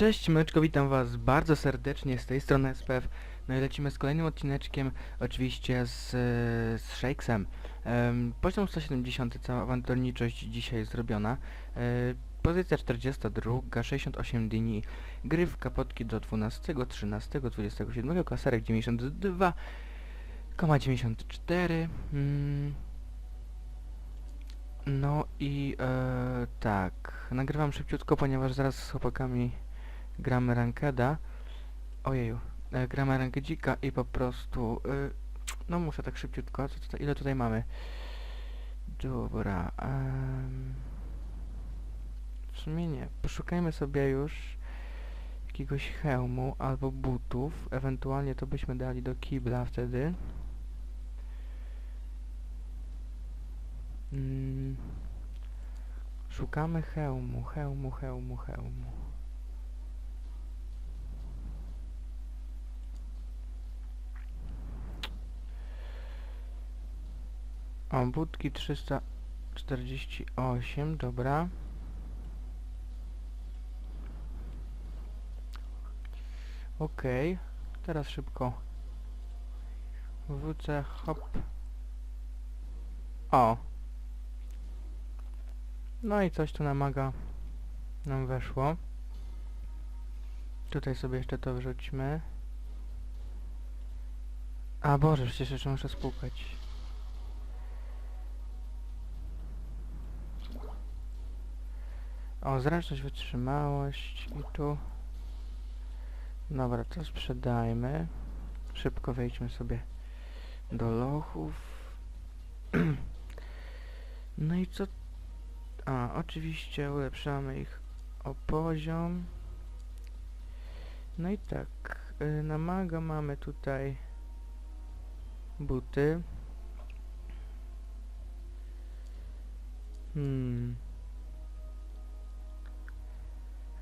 Cześć Myczko, witam was bardzo serdecznie z tej strony SPF. No i lecimy z kolejnym odcineczkiem, oczywiście z, z Shakesem. Um, poziom 170, cała awanturniczość dzisiaj zrobiona. E, pozycja 42, 68 dni, gry w kapotki do 12, 13, 27, klaserek 92, koma 94. Mm. No i e, tak, nagrywam szybciutko, ponieważ zaraz z chłopakami gramy rankeda. Ojeju, e, gramy i po prostu, e, no muszę tak szybciutko, co tutaj, ile tutaj mamy? Dobra, em, w sumie nie, poszukajmy sobie już jakiegoś hełmu albo butów, ewentualnie to byśmy dali do kibla wtedy. Mm. Szukamy hełmu, hełmu, hełmu, hełmu. O, budki 348, dobra. Okej, teraz szybko. WC, hop. O. No i coś tu namaga nam weszło. Tutaj sobie jeszcze to wrzućmy. A Boże, przecież jeszcze muszę spłukać. O, zręczność, wytrzymałość i tu. Dobra, to sprzedajmy. Szybko wejdźmy sobie do lochów. no i co? A, oczywiście ulepszamy ich o poziom. No i tak, y, na maga mamy tutaj buty. Hmm.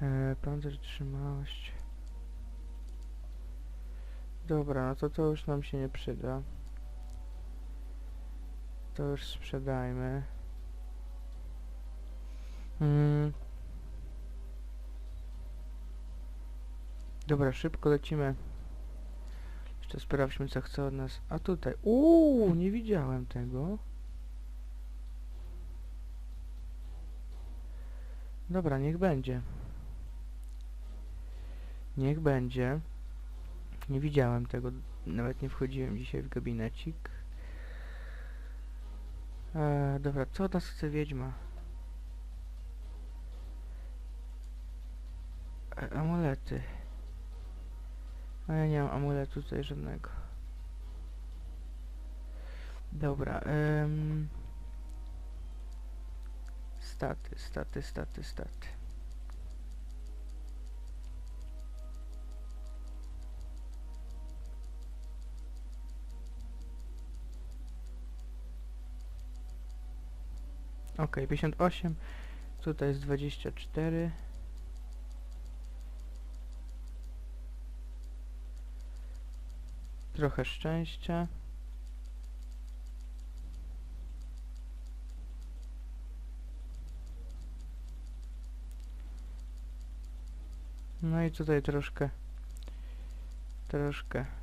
E, pancerz, trzymałość. Dobra, no to to już nam się nie przyda. To już sprzedajmy. Mm. Dobra, szybko lecimy. Jeszcze sprawdźmy co chce od nas. A tutaj. Uuu, nie widziałem tego. Dobra, niech będzie. Niech będzie. Nie widziałem tego. Nawet nie wchodziłem dzisiaj w gabinecik. Eee, dobra, co od nas chce wiedźma? E, amulety. A ja nie mam amuletu tutaj żadnego. Dobra, ym... Staty, staty, staty, staty. Ok, 58. Tutaj jest 24. Trochę szczęścia. No i tutaj troszkę, troszkę.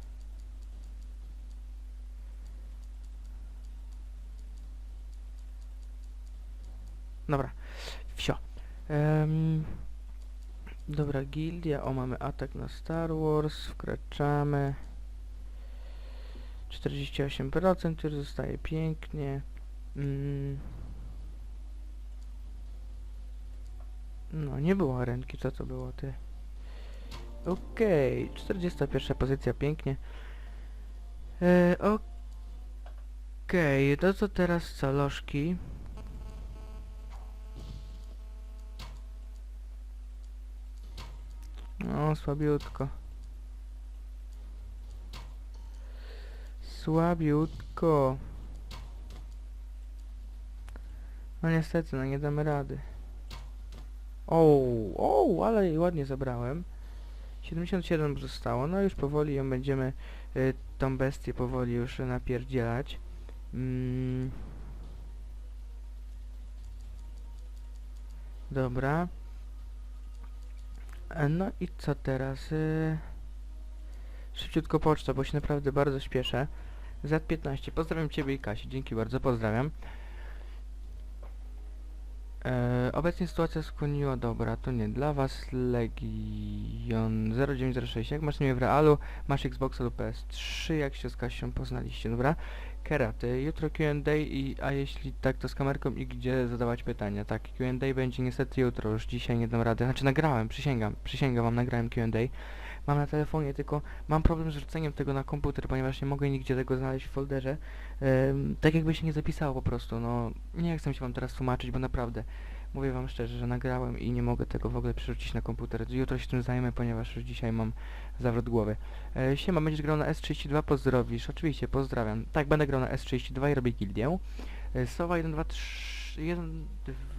Dobra, wsio. Em, dobra, gildia, o mamy atak na Star Wars, wkraczamy. 48% już zostaje pięknie. Mm. No, nie było arenki, co to było ty? Okej, 41 pozycja, pięknie. E, Okej, to co teraz co, lożki? Słabiutko. Słabiutko. No niestety, no nie damy rady. O, o, ale ładnie zabrałem. 77 zostało, no już powoli ją będziemy, y, tą bestię powoli już napierdzielać. Mm. Dobra. E, No i co teraz? Y... Szybciutko poczta, bo się naprawdę bardzo śpieszę. Z15, pozdrawiam Ciebie i Kasi, dzięki bardzo, pozdrawiam. E, obecnie sytuacja skłoniła, dobra, to nie dla Was, Legion 0906, jak masz imię w realu, masz Xboxa lub PS3, jak się z Kasią poznaliście, dobra? Kerat, y, jutro Q&A, i, a jeśli tak, to z kamerką i gdzie zadawać pytania, tak, Q&A będzie niestety jutro, już dzisiaj nie dam rady, znaczy nagrałem, przysięgam, przysięgam wam, nagrałem Q&A, mam na telefonie, tylko mam problem z rzuceniem tego na komputer, ponieważ nie mogę nigdzie tego znaleźć w folderze, tak jakby się nie zapisało po prostu, no nie chcę się wam teraz tłumaczyć, bo naprawdę mówię wam szczerze, że nagrałem i nie mogę tego w ogóle przerzucić na komputer. Jutro się tym zajmę, ponieważ już dzisiaj mam zawrót głowy. E, siema, będziesz grał na S32, pozdrowisz? Oczywiście, pozdrawiam. Tak, będę grał na S32 i robię gildię. E, Sowa 1, 2, 3, 1,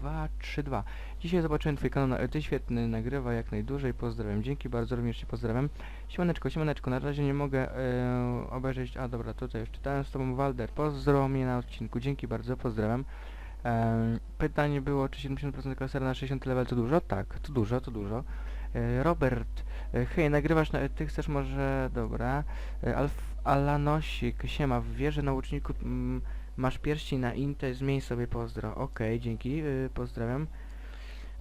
2, 3, 2. Dzisiaj zobaczyłem twój kanał na ty świetny, nagrywa jak najdłużej, pozdrawiam. Dzięki bardzo, również cię pozdrawiam. Siemaneczko, siemaneczko, na razie nie mogę e, obejrzeć, a dobra, tutaj już czytałem z tobą Walder, pozdro mnie na odcinku, dzięki bardzo, pozdrawiam. Em, pytanie było, czy 70% klasera na 60 level to dużo? Tak, to dużo, to dużo. E, Robert, e, hej, nagrywasz na... Ty chcesz może... Dobra. E, Alf, Alanosik, siema, w wieży na łuczniku mm, masz pierścień na Inte, zmień sobie pozdro. Okej, dzięki, y, pozdrawiam.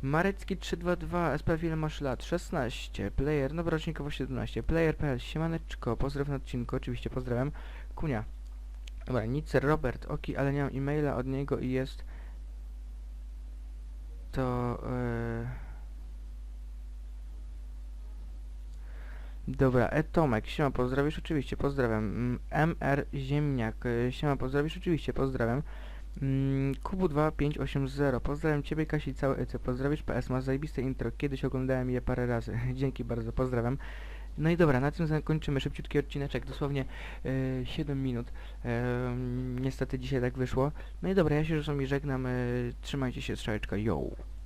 Marecki 322, SP ile masz lat? 16, player, nowa rocznikowo 17, player.pl, siemaneczko, pozdraw na odcinku, oczywiście pozdrawiam. Kunia. Dobra, Nicer, Robert, oki, ale nie mam e-maila od niego i jest to... e, Dobra, e Tomek, siema, pozdrowisz? Oczywiście, pozdrawiam. Mm, MR Ziemniak, e, siema, pozdrowisz? Oczywiście, pozdrawiam. Mm, Kubu2580, pozdrawiam Ciebie, Kasi, całe EC, pozdrowisz PS, masz zajebiste intro, kiedyś oglądałem je parę razy, dzięki bardzo, pozdrawiam. No i dobra, na tym zakończymy szybciutki odcineczek, dosłownie e, 7 minut. E, niestety dzisiaj tak wyszło. No i dobra, ja się z wami żegnam, trzymajcie się, strzałeczka, yo!